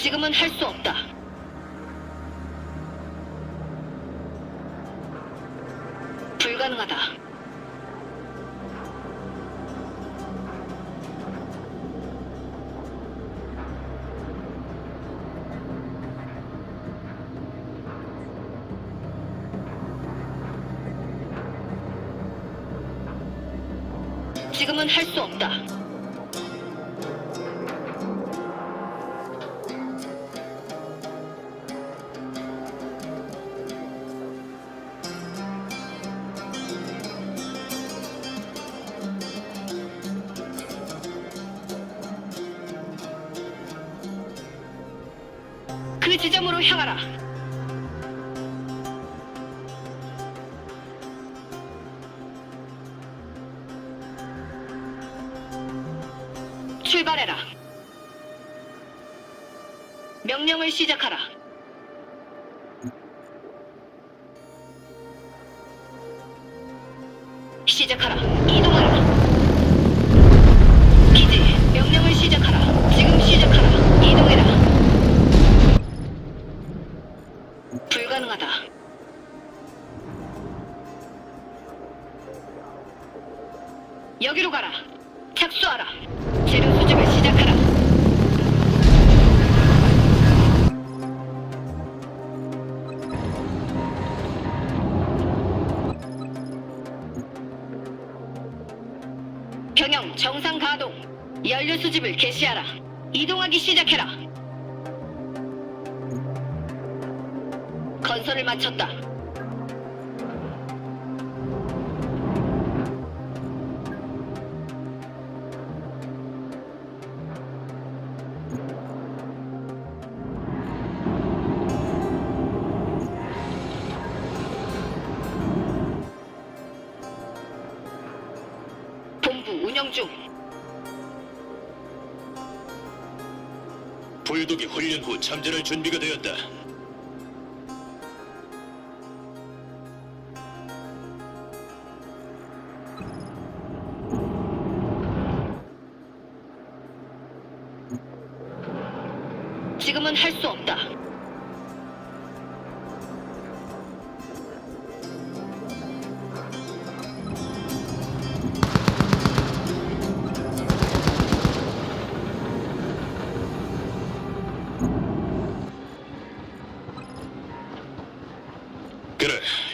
지금은 할 수 없다. 불가능하다. 지금은 할 수 없다. 출발해라. 명령을 시작하라. 시작하라. 건설을 마쳤다. 본부 운영 중. 불독이 훈련 후 참전할 준비가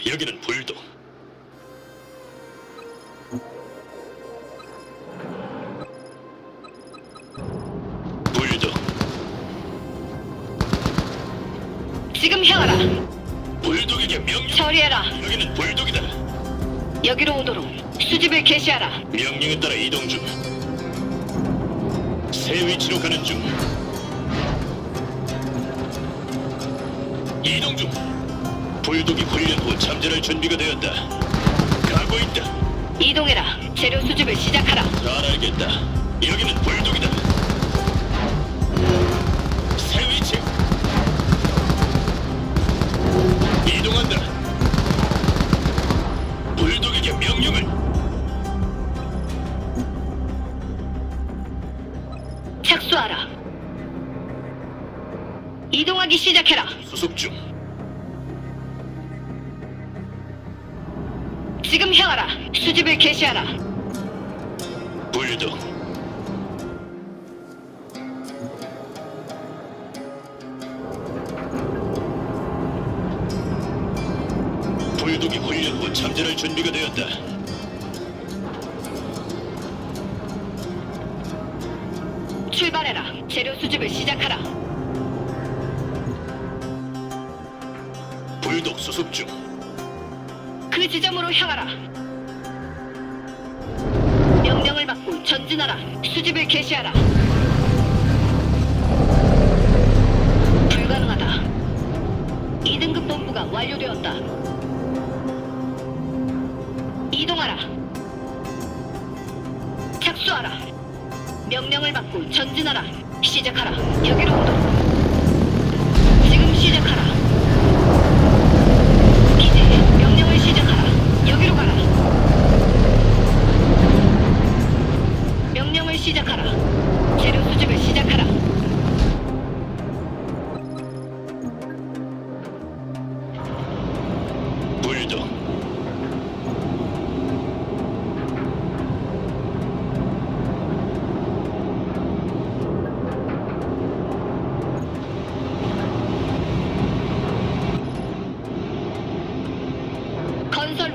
여기는 불독. 불독, 지금 향하라. 불독에게 명령. 처리해라. 여기는 불독이다. 여기로 오도록 수집을 개시하라. 명령에 따라 이동 중. 새 위치로 가는 중. 이동 중. 불독이 훈련 후 참전할 준비가 되었다. 가고 있다. 이동해라. 재료 수집을 시작하라. 잘 알겠다. 여기는 불독이다. 새 위치. 이동한다. 불독에게 명령을. 착수하라. 이동하기 시작해라. 수속 중. 수집을 개시하라. 불독. 불독이 훈련 후 참전할 준비가 되었다. 출발해라. 재료 수집을 시작하라. 불독 수속 중. 그 지점으로 향하라. 전진하라. 수집을 개시하라. 불가능하다. 2등급 본부가 완료되었다. 이동하라. 착수하라. 명령을 받고 전진하라. 시작하라. 여기로 오도록. 지금 시작하라.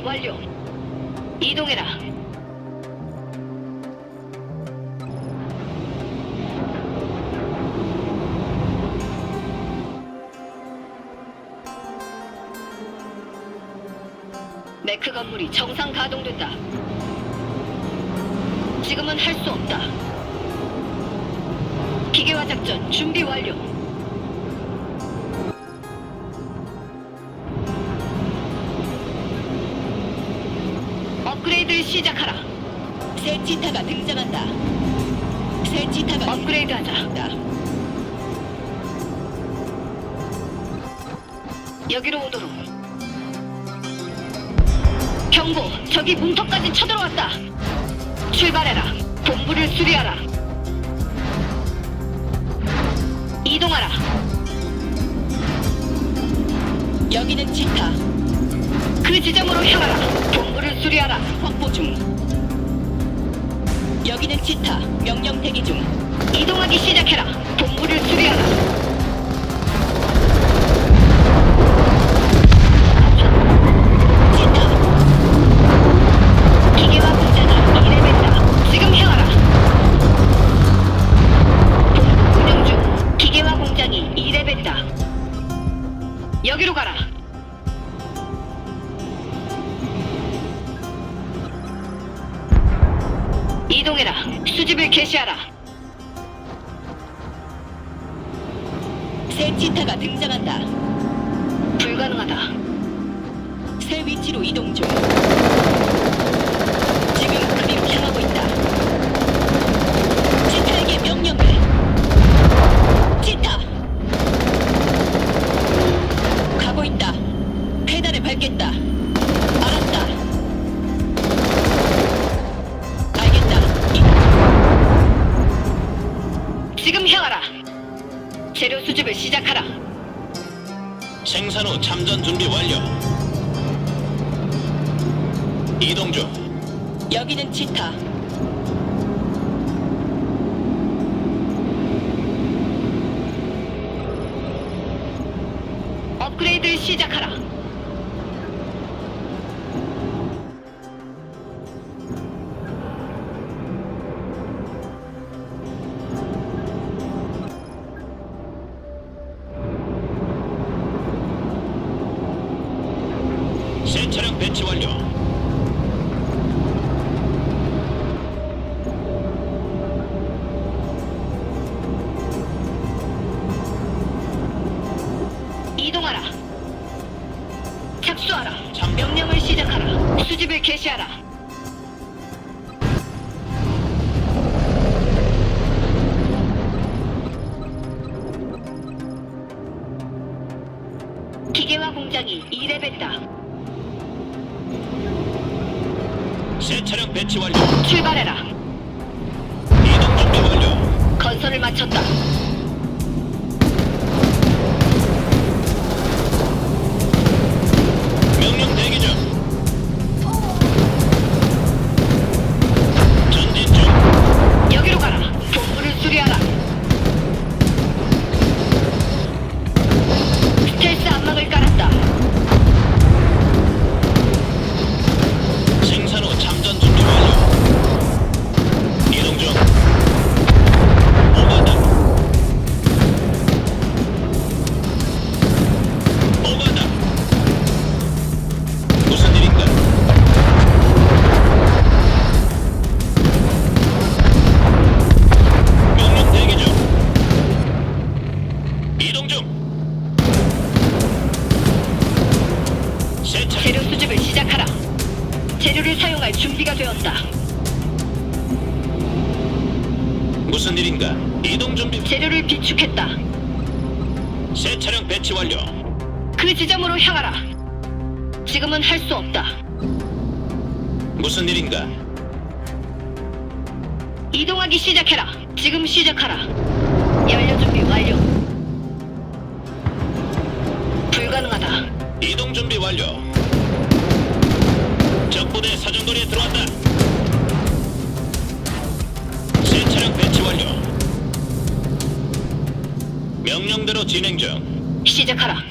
완료. 이동해라. 메크 건물이 정상 가동된다. 지금은 할 수 없다. 기계화 작전 준비 완료. 업그레이드를 시작하라. 새 치타가 등장한다. 새 치타가 업그레이드 하자. 등장한다. 여기로 오도록. 경고, 적이 문턱까지 쳐들어왔다. 출발해라. 본부를 수리하라. 이동하라. 여기는 치타. 그 지점으로 향하라. 본부를 수리하라. 확보 중. 여기는 치타. 명령 대기 중. 이동하기 시작해라. 본부를 수리하라. 배치 완료. 지점으로 향하라. 지금은 할 수 없다. 무슨 일인가? 이동하기 시작해라. 지금 시작하라. 연료 준비 완료. 불가능하다. 이동 준비 완료. 적부대 사정거리에 들어왔다. 새 차량 배치 완료. 명령대로 진행 중. 시작하라.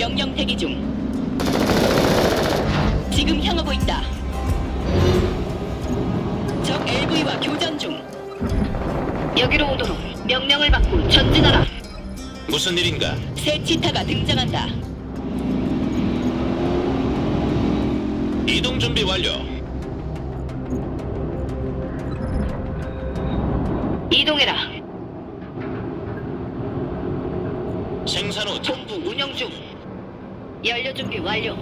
명령 대기 중. 지금 향하고 있다. 적 LV와 교전 중. 여기로 오도록 명령을 받고 전진하라. 무슨 일인가? 새 치타가 등장한다. 이동 준비 완료. 이동해라. 생산 후 참- 본부 운영 중. 연료 준비 완료.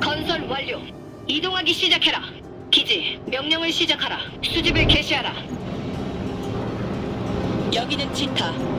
건설 완료. 이동하기 시작해라. 기지 명령을 시작하라. 수집을 개시하라. 여기는 치타.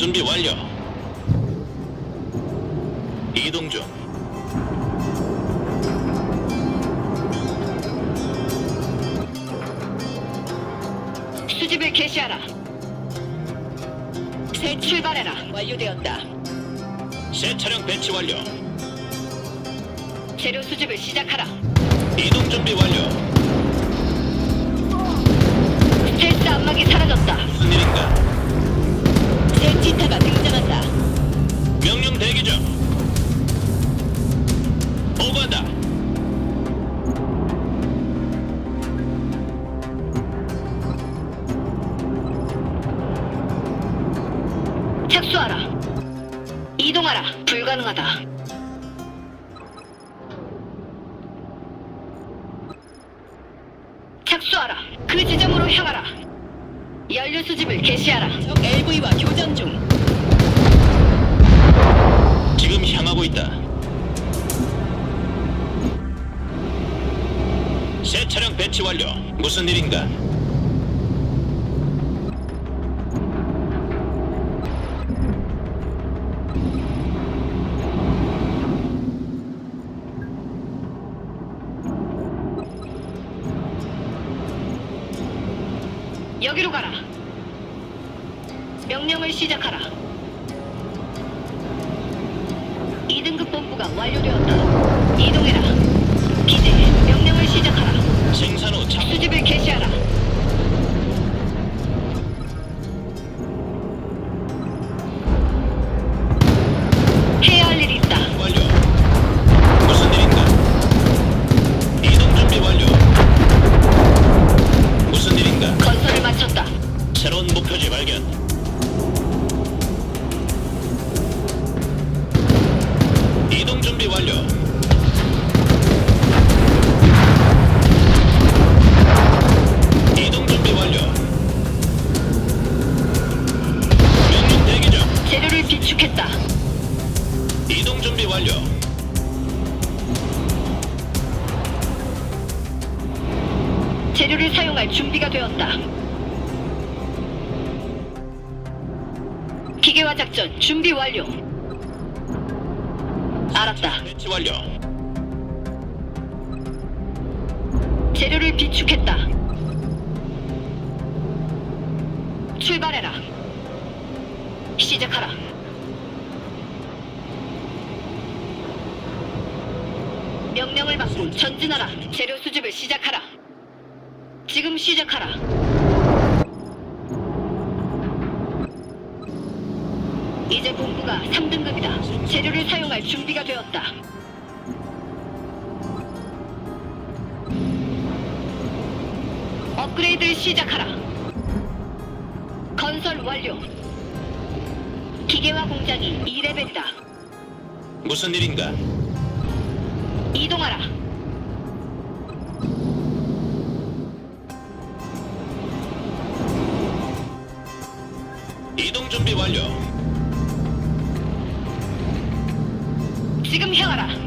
준비 완료. 여기로 가라. 명령을 시작하라. 2등급 본부가 완료되었다. 이동해라. 기지 명령을 시작하라. 생산 후 참. 수집을 개시하라. 되었다. 기계화 작전 준비 완료. 알았다. 배치 완료. 재료를 비축했다. 출발해라. 시작하라. 명령을 받고 전진하라. 재료 수집을 시작하라. 지금 시작하라. 이제 본부가 3등급이다. 재료를 사용할 준비가 되었다. 업그레이드를 시작하라. 건설 완료. 기계화 공장이 2레벨이다. 무슨 일인가? 이동하라.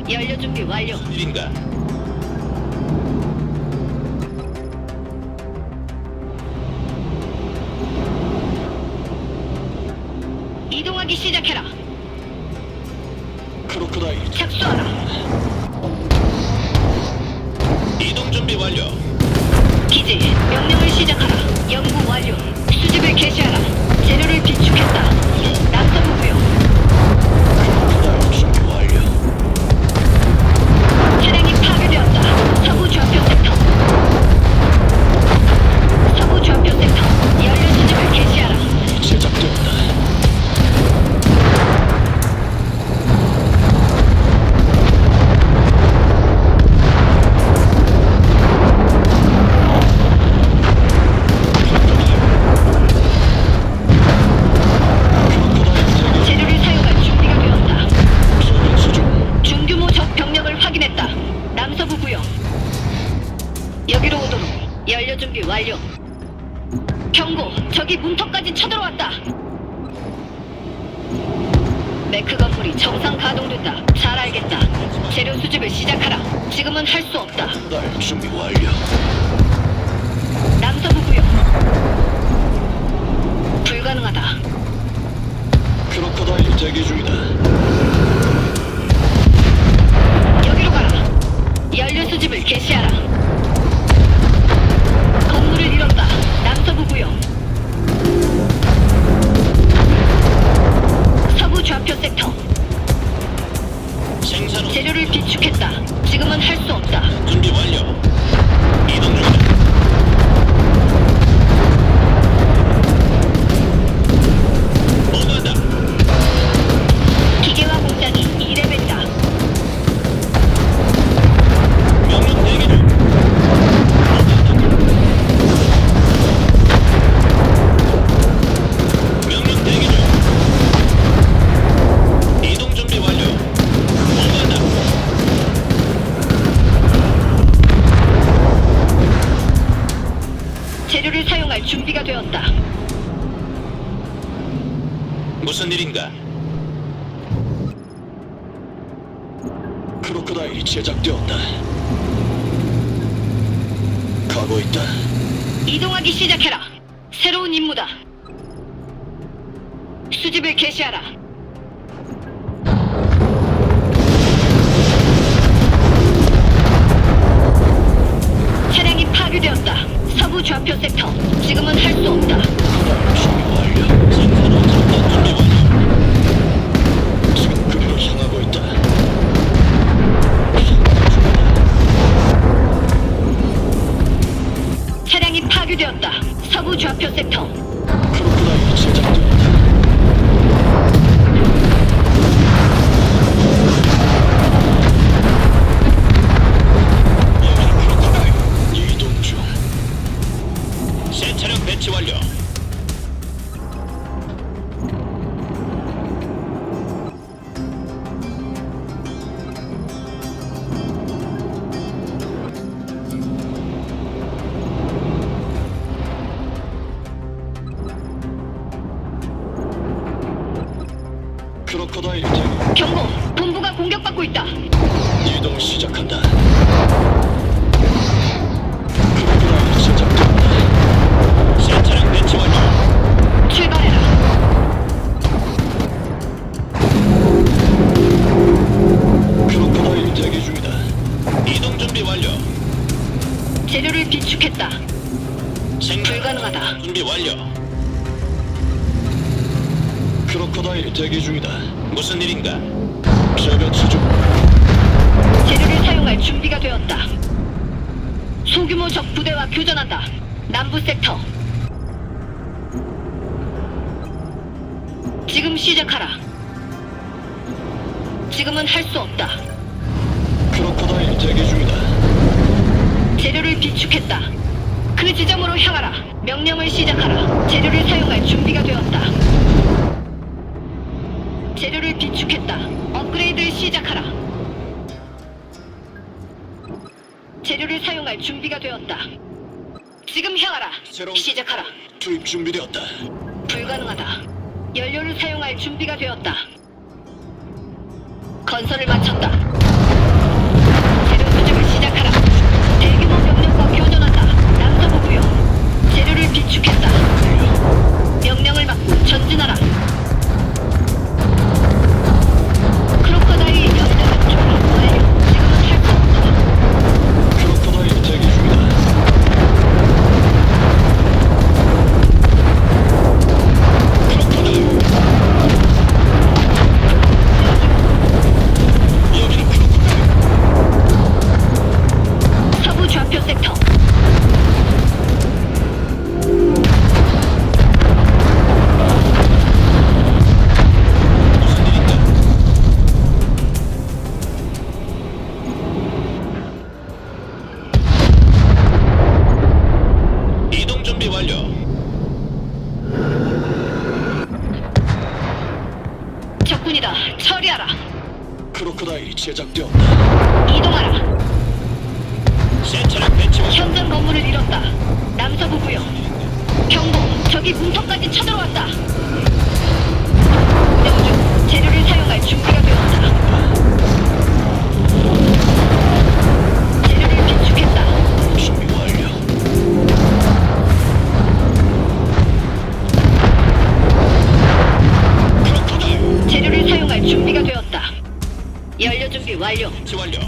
연료 준비 완료. 무슨 일인가? 이동하기 시작해라. 감지가 되었다. 무슨 일인가? 크로커다일이 제작되었다. 가고 있다. 이동하기 시작해라. 새로운 임무다. 수집을 개시하라. 차량이 파괴되었다. 서부 좌표 섹터. 지금은 할 수 없다. 차량이 파괴되었다. 서부 좌표 섹터. 재료를 비축했다. 진단. 가능하다. 준비 완료. 크로커다일 대기 중이다. 무슨 일인가? 재배치 중. 재료를 사용할 준비가 되었다. 소규모 적 부대와 교전한다. 남부 섹터. 지금 시작하라. 지금은 할 수 없다. 크로커다일 대기 중이다. 재료를 비축했다. 그 지점으로 향하라. 명령을 시작하라. 재료를 사용할 준비가 되었다. 재료를 비축했다. 업그레이드를 시작하라. 재료를 사용할 준비가 되었다. 지금 향하라. 새로운- 시작하라. 투입 준비되었다. 불가능하다. 연료를 사용할 준비가 되었다. 건설을 마쳤다. 비축했다. 명령을 받고 전진하라. 완료. 적군이다. 처리하라. 크로커다일이 제작되었다. 이동하라. 새 차량 배치 완료. 현장 건물을 잃었다. 남서부구요. 경고. 적이 문턱까지 쳐들어왔다. 운영 중. 재료를 사용할 준비가 되었다. 완료. 배치 완료.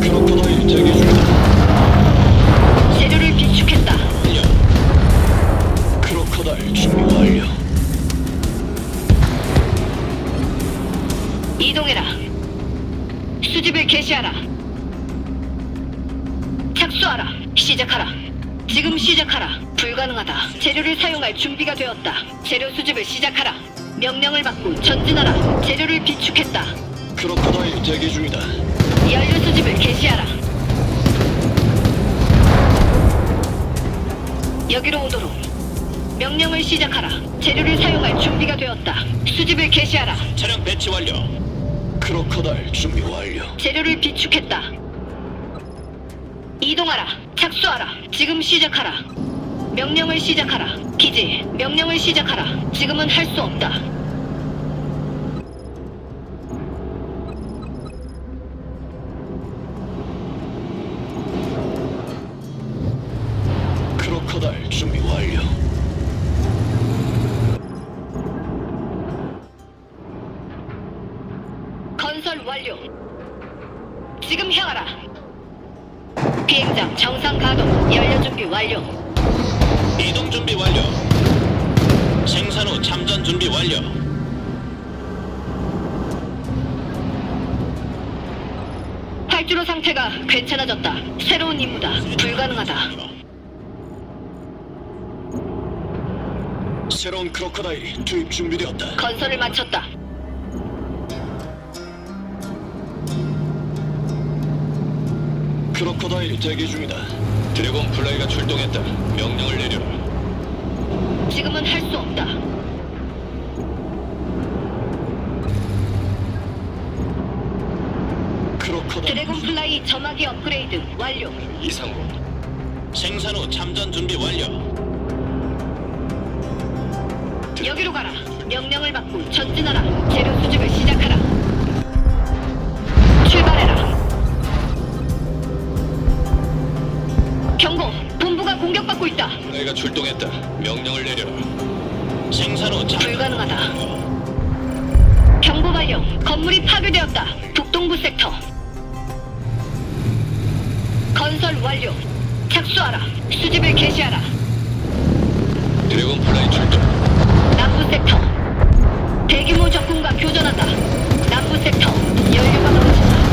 대기 중이다. 재료를 비축했다. 완료. 크로커다일 준비 완료. 이동해라. 수집을 개시하라. 착수하라. 시작하라. 지금 시작하라. 불가능하다. 재료를 사용할 준비가 되었다. 재료 수집을 시작하라. 명령을 받고 전진하라. 재료를 비축했다. 크로커다일 대기 중이다. 연료 수집을 개시하라. 여기로 오도록. 명령을 시작하라. 재료를 사용할 준비가 되었다. 수집을 개시하라. 차량 배치 완료. 크로커다일 준비 완료. 재료를 비축했다. 이동하라. 착수하라. 지금 시작하라. 명령을 시작하라. 기지. 명령을 시작하라. 지금은 할 수 없다. 정상 가동. 연료 준비 완료. 이동 준비 완료. 생산 후 참전 준비 완료. 활주로 상태가 괜찮아졌다. 새로운 임무다. 불가능하다. 새로운 크로커다일이 투입 준비되었다. 건설을 마쳤다. 크로커다일이 대기 중이다. 드래곤 플라이가 출동했다. 명령을 내려라. 지금은 할 수 없다. 크로커다일 드래곤 플라이 점화기 업그레이드 완료. 이상호. 생산 후 참전 준비 완료. 여기로 가라. 명령을 받고 전진하라. 재료 수집을 시작하라. 출발해라. 공격받고 있다. 플라이가 출동했다. 명령을 내려라. 생산 후 참... 불가능하다. 경보 발령. 건물이 파괴되었다. 북동부 섹터. 건설 완료. 착수하라. 수집을 개시하라. 드래곤 플라이 출동. 남부 섹터. 대규모 적군과 교전한다. 남부 섹터. 연료가 넘친다.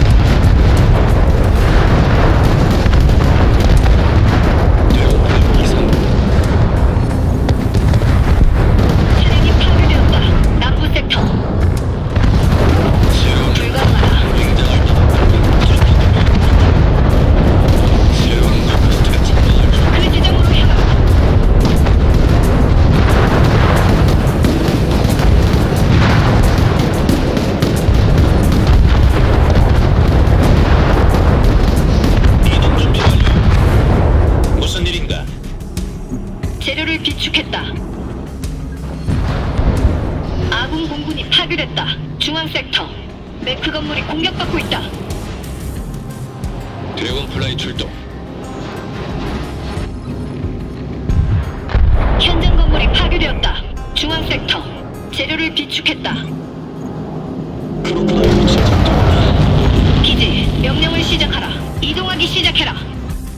시작해라.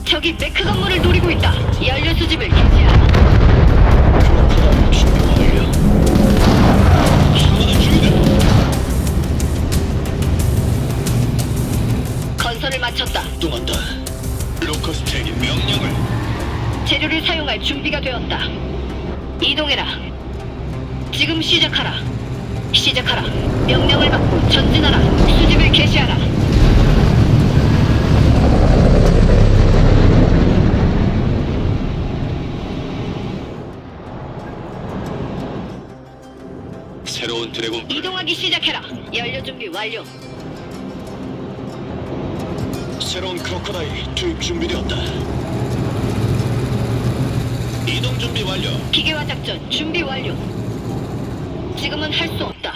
적이 메크 건물을 노리고 있다. 연료 수집을 개시하라. 건설을 마쳤다. 동한다. 로커스텍의 명령을 재료를 사용할 준비가 되었다. 이동해라. 지금 시작하라. 시작하라. 명령을 받고 전진하라. 수집을 개시하라. 드래곤 이동하기 시작해라. 연료 준비 완료. 새로운 크로코다일 투입 준비되었다. 이동 준비 완료. 기계화 작전 준비 완료. 지금은 할 수 없다.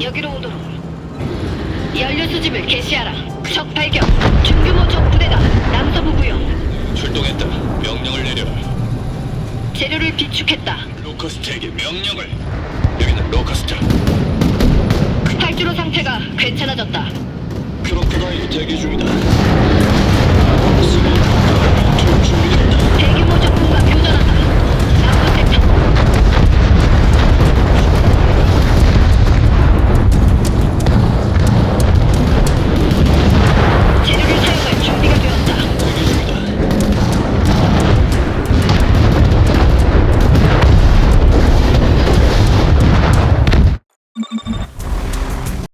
여기로 오도록. 연료 수집을 개시하라. 적 발견. 중규모 적 부대다. 남서부 구역. 출동했다. 명령을 내려. 재료를 비축했다. 로커스트에게 명령을. 여기는 로커스트. 탈주로 상태가 괜찮아졌다. 크로커다이 대기 중이다. 대규모 접근.